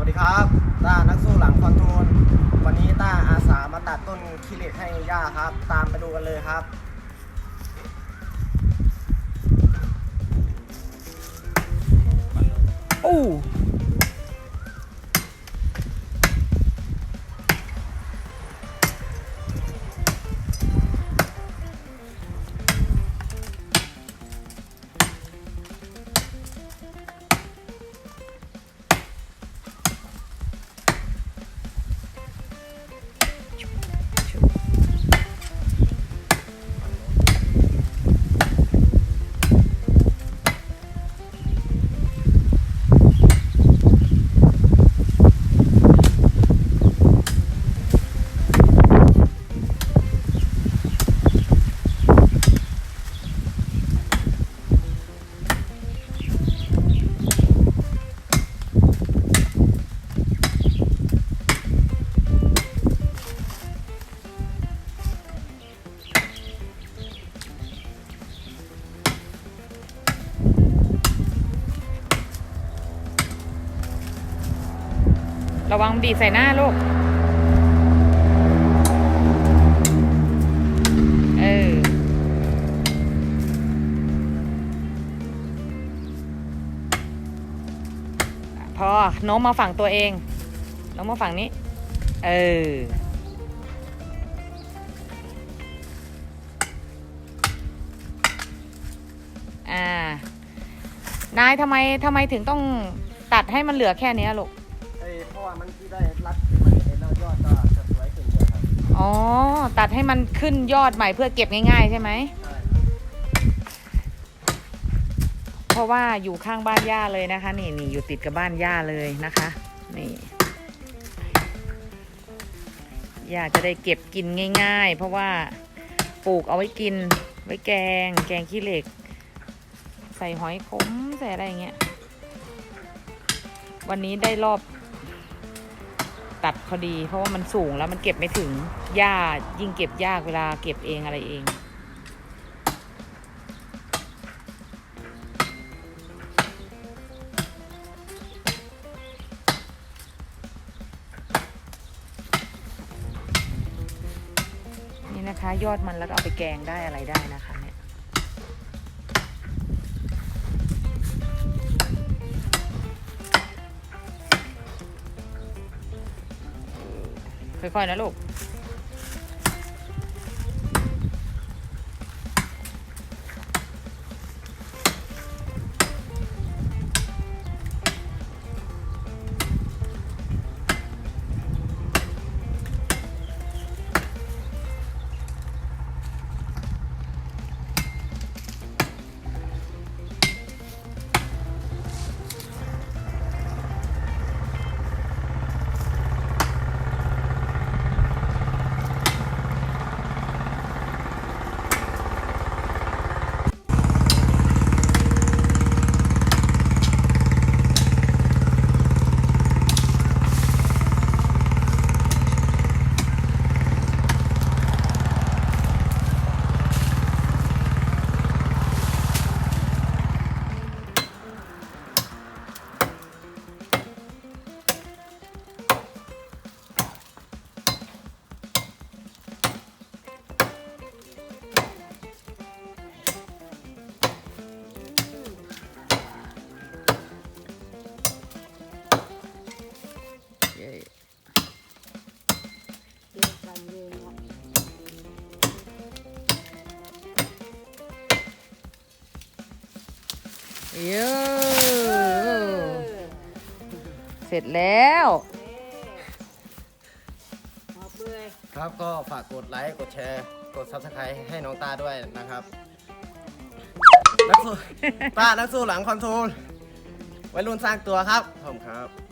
วัสดีครับต้านักสู้หลังคอนโทรลวันนี้ต้าอาสามาตัดต้นขี้เหล็กให้ย่าครับ ตามไปดูกันเลยครับโอ้ ระวังดีใส่หน้าลูก เออ พอโน้มมาฝั่งตัวเองโน้มมาฝั่งนี้ เออ อ่า นายทำไมทำไมถึงต้องตัดให้มันเหลือแค่นี้ลูก ว่ามันที่ได้รัดมันเห็นแล้วยอดก็จะสวยขึ้นเยอะครับอ๋อ ตัดให้มันขึ้นยอดใหม่เพื่อเก็บง่าย ๆ ใช่ไหม ใช่เพราะว่าอยู่ข้างบ้านย่าเลยนะคะ นี่นี่อยู่ติดกับบ้านย่าเลยนะคะ นี่ย่าจะได้เก็บกินง่าย ๆ เพราะว่าปลูกเอาไว้กิน ไว้แกง แกงขี้เหล็ก ใส่หอยขมใส่อะไรอย่างเงี้ยวันนี้ได้รอบ ตัดพอดี เพราะว่ามันสูงแล้วมันเก็บไม่ถึงหญ้ายิ่งเก็บยากเวลาเก็บเองอะไรเองนี่นะคะยอดมันแล้วเอาไปแกงได้อะไรได้นะคะ ค่อยๆนะลูก เยอะเสร็จแล้วครับก็ฝากกดไลค์กดแชร์กด subscribe ให้น้องตาด้วยนะครับนักสู้ต้านักสู้หลังคอนโทรลไว้รุ่นสร้างตัวครับผมครับ